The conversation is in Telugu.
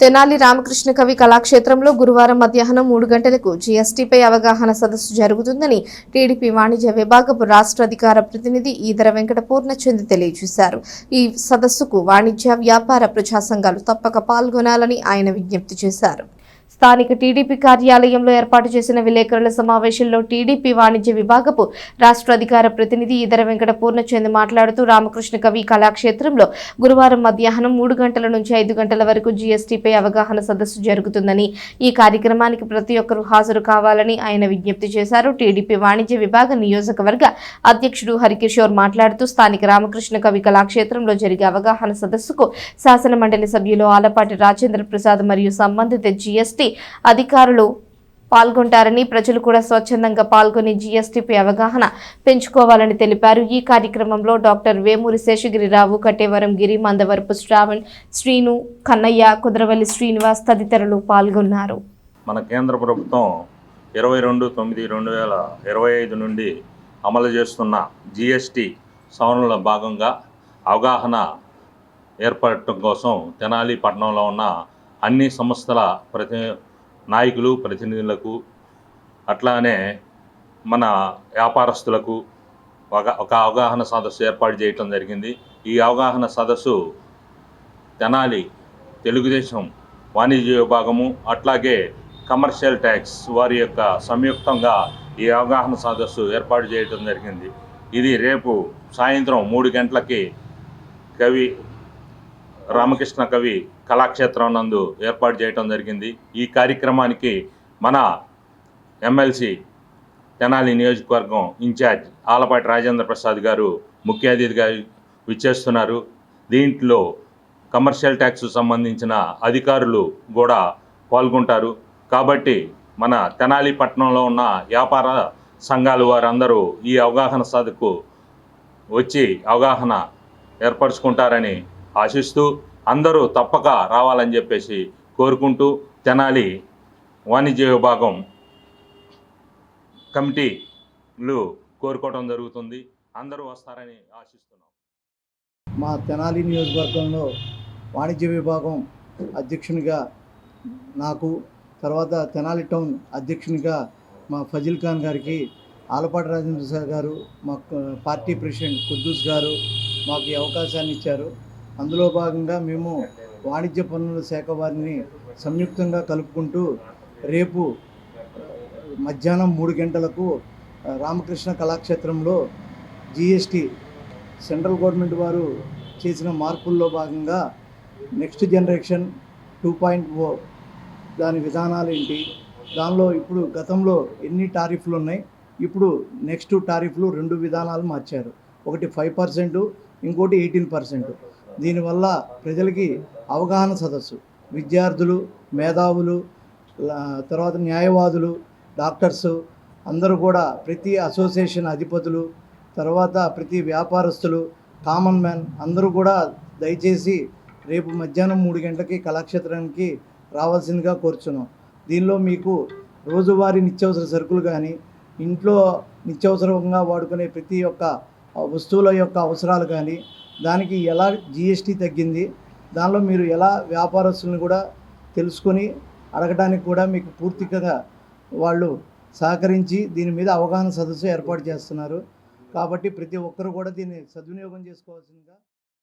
తెనాలి రామకృష్ణ కవి కళాక్షేత్రంలో గురువారం మధ్యాహ్నం మూడు గంటలకు జీఎస్టీపై అవగాహన సదస్సు జరుగుతుందని టీడీపీ వాణిజ్య విభాగపు రాష్ట్ర అధికార ప్రతినిధి ఈదర వెంకట పూర్ణచంద్ తెలియజేశారు. ఈ సదస్సుకు వాణిజ్య వ్యాపార ప్రజా సంఘాలు తప్పక పాల్గొనాలని ఆయన విజ్ఞప్తి చేశారు. స్థానిక టీడీపీ కార్యాలయంలో ఏర్పాటు చేసిన విలేకరుల సమావేశంలో టీడీపీ వాణిజ్య విభాగపు రాష్ట్ర అధికార ప్రతినిధి ఈదర వెంకట పూర్ణచంద్ మాట్లాడుతూ రామకృష్ణ కవి కళాక్షేత్రంలో గురువారం మధ్యాహ్నం మూడు గంటల నుంచి ఐదు గంటల వరకు జీఎస్టీపై అవగాహన సదస్సు జరుగుతుందని ఈ కార్యక్రమానికి ప్రతి ఒక్కరూ హాజరు కావాలని ఆయన విజ్ఞప్తి చేశారు. టీడీపీ వాణిజ్య విభాగ నియోజకవర్గ అధ్యక్షుడు హరికిషోర్ మాట్లాడుతూ స్థానిక రామకృష్ణ కవి కళాక్షేత్రంలో జరిగే అవగాహన సదస్సుకు శాసన మండలి సభ్యులు ఆలపాటి రాజేంద్ర ప్రసాద్ మరియు సంబంధిత జీఎస్టీ అధికారులు పాల్గొంటారని ప్రజలు కూడా స్వచ్ఛందంగా పాల్గొని జీఎస్టీపై అవగాహన పెంచుకోవాలని తెలిపారు. ఈ కార్యక్రమంలో డాక్టర్ వేమూరి శేషగిరిరావు కట్టేవరం గిరి మందవరపు శ్రావణ్ శ్రీను కన్నయ్య కుదరవల్లి శ్రీనివాస్ తదితరులు పాల్గొన్నారు. మన కేంద్ర ప్రభుత్వం ఇరవై రెండు తొమ్మిది రెండు వేల ఇరవై ఐదు నుండి అమలు చేస్తున్న జిఎస్టి సవరణల భాగంగా అవగాహన ఏర్పడటం కోసం తెనాలి పట్టణంలో ఉన్న అన్ని సంస్థల ప్రతి నాయకులు ప్రతినిధులకు అట్లానే మన వ్యాపారస్తులకు ఒక ఒక అవగాహన సదస్సు ఏర్పాటు చేయటం జరిగింది. ఈ అవగాహన సదస్సు తెనాలి తెలుగుదేశం వాణిజ్య విభాగము అట్లాగే కమర్షియల్ ట్యాక్స్ వారి యొక్క సంయుక్తంగా ఈ అవగాహన సదస్సు ఏర్పాటు చేయడం జరిగింది. ఇది రేపు సాయంత్రం మూడు గంటలకి కవి రామకృష్ణ కవి కళాక్షేత్రం నందు ఏర్పాటు చేయడం జరిగింది. ఈ కార్యక్రమానికి మన ఎమ్మెల్సీ తెనాలి నియోజకవర్గం ఇన్ఛార్జ్ ఆలపాటి రాజేంద్ర ప్రసాద్ గారు ముఖ్య అతిథిగా విచ్చేస్తున్నారు. దీంట్లో కమర్షియల్ ట్యాక్స్ సంబంధించిన అధికారులు కూడా పాల్గొంటారు. కాబట్టి మన తెనాలి పట్టణంలో ఉన్న వ్యాపార సంఘాలు వారందరూ ఈ అవగాహన సదకు వచ్చి అవగాహన ఏర్పరచుకుంటారని ఆశిస్తూ అందరూ తప్పక రావాలని చెప్పేసి కోరుకుంటూ తెనాలి వాణిజ్య విభాగం కమిటీలు కోరుకోవడం జరుగుతుంది. అందరూ వస్తారని ఆశిస్తున్నాం. మా తెనాలి నియోజకవర్గంలో వాణిజ్య విభాగం అధ్యక్షునిగా నాకు తర్వాత తెనాలి టౌన్ అధ్యక్షునిగా మా ఫజిల్ ఖాన్ గారికి ఆలపాటి రాజేంద్ర సార్ గారు మా పార్టీ ప్రెసిడెంట్ కుద్దూస్ గారు మాకు ఈ అవకాశాన్ని ఇచ్చారు. అందులో భాగంగా మేము వాణిజ్య పన్నుల శాఖ వారిని సంయుక్తంగా కలుపుకుంటూ రేపు మధ్యాహ్నం మూడు గంటలకు రామకృష్ణ కళాక్షేత్రంలో జిఎస్టి సెంట్రల్ గవర్నమెంట్ వారు చేసిన మార్పుల్లో భాగంగా next generation two point O దాని విధానాలు ఏంటి? దానిలో ఇప్పుడు గతంలో ఎన్ని టారిఫ్లు ఉన్నాయి? ఇప్పుడు నెక్స్ట్ టారిఫ్లు రెండు విధానాలు మార్చారు. ఒకటి ఫైవ్ పర్సెంట్ ఇంకోటి ఎయిటీన్ పర్సెంట్. దీనివల్ల ప్రజలకి అవగాహన సదస్సు. విద్యార్థులు మేధావులు తర్వాత న్యాయవాదులు డాక్టర్స్ అందరూ కూడా ప్రతి అసోసియేషన్ అధిపతులు తర్వాత ప్రతి వ్యాపారస్తులు కామన్ మ్యాన్ అందరూ కూడా దయచేసి రేపు మధ్యాహ్నం మూడు గంటలకి కళాక్షేత్రానికి రావాల్సిందిగా కోరుచున్నాం. దీనిలో మీకు రోజువారీ నిత్యావసర సరుకులు కానీ ఇంట్లో నిత్యావసరంగా వాడుకునే ప్రతి ఒక్క వస్తువుల యొక్క అవసరాలు కానీ దానికి ఎలా జిఎస్టీ తగ్గింది దానిలో మీరు ఎలా వ్యాపారస్తులను కూడా తెలుసుకొని అడగడానికి కూడా మీకు పూర్తిగా వాళ్ళు సహకరించి దీని మీద అవగాహన సదస్సు ఏర్పాటు చేస్తున్నారు. కాబట్టి ప్రతి ఒక్కరు కూడా దీన్ని సద్వినియోగం చేసుకోవాల్సిందిగా